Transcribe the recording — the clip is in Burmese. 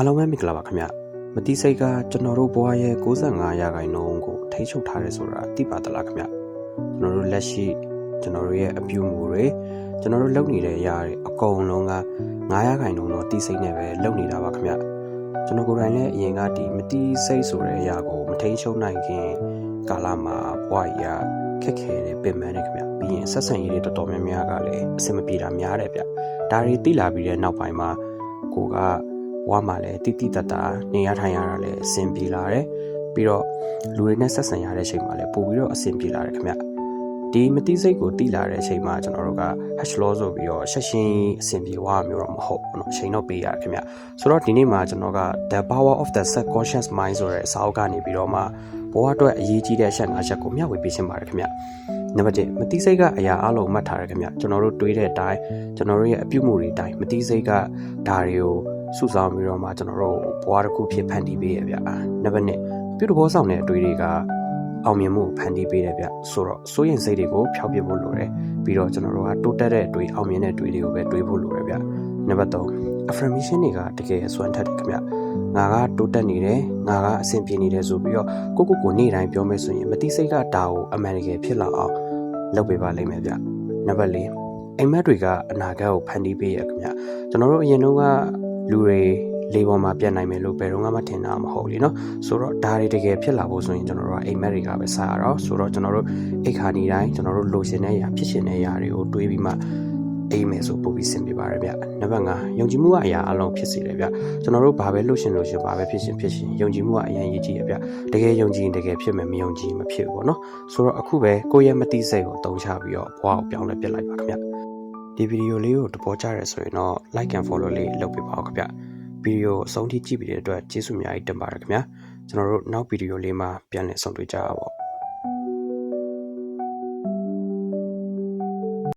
အားလုံးပဲမင်္ဂလာပါခင်ဗျမတိစိတ်ကကျွန်တော်တို့ဘဝရဲ့65ရာခိုင်နှုန်းကိုထိ ंछ ုပ်ထားရဲဆိုတာသိပါသလားခင်ဗျကျွန်တော်တို့လက်ရှိကျွန်တော်တို့ရဲ့အပြုအမူတွေကျွန်တော်တို့လုပ်နေတဲ့အရာတွေအကုန်လုံးက9ရာခိုင်နှုန်းတော့တိစိတ်နဲ့ပဲလုပ်နေတာပါခင်ဗျကျွန်တော်ကိုယ်တိုင်လည်းအရင်ကဒီမတိစိတ်ဆိုတဲ့အရာကိုမထိန်ချုပ်နိုင်ခင်ကာလမှာဘဝကြီးကခက်ခဲတယ်ပြင်ပန်းတယ်ခင်ဗျပြီးရင်ဆက်ဆံရေးတွေတော်တော်များများကလည်းအဆင်မပြေတာများတယ်ဗျဒါတွေသိလာပြီးတဲ့နောက်ပိုင်းမှာကိုကဘ ဝမှာလည်းတိတိတတ်တာနေရထိုင်ရတာလည်းအဆင်ပြေလာတယ်ပြီးတော့လူတွေနဲ့ဆက်ဆံရတဲ့အချိန်မှာလည်းပို့ပြီးတော့အဆင်ပြေလာတယ်ခင်ဗျဒီမတိစိတ်ကိုတိလာတဲ့အချိန်မှာကျွန်တော်တို့က hash law ဆိုပြီးတော့ဆက်ရှင်အဆင်ပြေသွားမျိုးတော့မဟုတ်ဘူးเนาะအချိန်တော့ပေးရတယ်ခင်ဗျဆိုတော့ဒီနေ့မှာကျွန်တော်က the power of the subconscious mind ဆိုတဲ့စာအုပ်ကနေပြီးတော့မှဘဝအတွက်အရေးကြီးတဲ့အချက်၅ချက်ကိုမျှဝေပေးရှင်းပါတယ်ခင်ဗျနံပါတ်1မတိစိတ်ကအရာအလုံးမှတ်ထားတယ်ခင်ဗျကျွန်တော်တို့တွေးတဲ့အတိုင်းကျွန်တော်တို့ရဲ့အပြုမှုတွေအတိုင်းမတိစိတ်ကဒါတွေကို စုဆောင်ပြီးတော့မှကျွန်တော်တို့ဘဝတစ်ခုဖြစ်ဖန်တီးပေးရဗျာနံပါတ်1ပြုတဘောဆောင်တဲ့အတွေ့တွေကအောင်မြင်မှုဖန်တီးပေးတယ်ဗျဆိုတော့စိုးရင်စိတ်တွေကိုဖျောက်ပစ်ဖို့လိုတယ်ပြီးတော့ကျွန်တော်တို့ကတိုးတက်တဲ့အတွေ့အောင်မြင်တဲ့အတွေ့တွေကိုပဲတွေးဖို့လိုတယ်ဗျနံပါတ်3 affirmation တွေကတကယ်စွမ်းထက်တယ်ခင်ဗျငါကတိုးတက်နေတယ်ငါကအဆင်ပြေနေတယ်ဆိုပြီးတော့ကိုကိုကိုနေ့တိုင်းပြောမယ်ဆိုရင်မတိစိတ်ကဒါကိုအမှန်တကယ်ဖြစ်လာအောင်လုပ်ပေးပါလိမ့်မယ်ဗျနံပါတ်4အိမ်မက်တွေကအနာဂတ်ကိုဖန်တီးပေးရခင်ဗျကျွန်တော်တို့အရင်တုန်းက လူတွေလေပေါ်မှာပြတ်နိုင်မယ်လို့ဘယ်တော့မှထင်တာမဟုတ်လေနော်ဆိုတော့ဒါတွေတကယ်ဖြစ်လာဖို့ဆိုရင်ကျွန်တော်တို့ကအိမ်မက်တွေကပဲစားရတော့ဆိုတော့ကျွန်တော်တို့အိတ်ခါနေတိုင်းကျွန်တော်တို့လိုချင်တဲ့အရာဖြစ်ချင်တဲ့အရာတွေကိုတွေးပြီးမှအိမ်မယ်ဆိုပို့ပြီးဆင်ပြေပါတယ်ဗျနံပါတ်5ယုံကြည်မှုကအရာအလုံးဖြစ်စေတယ်ဗျကျွန်တော်တို့ဘာပဲလို့ရှင်လို့ရှင်ဘာပဲဖြစ်ရှင်ဖြစ်ရှင်ယုံကြည်မှုကအရင်ရေးကြည့်ရဗျတကယ်ယုံကြည်ရင်တကယ်ဖြစ်မယ်မယုံကြည်ရင်မဖြစ်ဘူးပေါ့နော်ဆိုတော့အခုပဲကိုယ့်ရဲ့မတိစိတ်ကိုအသုံးချပြီးတော့ဘဝကိုပြောင်းလဲပြစ်လိုက်ပါခင်ဗျ ဒီဗီဒီယိုလေးကိုတပေါ်ကြရဲဆိုရင်တော့ like and follow လေးလုပ်ပေးပါဦးခင်ဗျဗီဒီယိုအဆုံးထိကြည့်ပြီးတဲ့အတွက်ကျေးဇူးအများကြီးတင်ပါတယ်ခင်ဗျာကျွန်တော်တို့နောက်ဗီဒီယိုလေးမှာပြန်လည်ဆုံတွေ့ကြပါပေါ့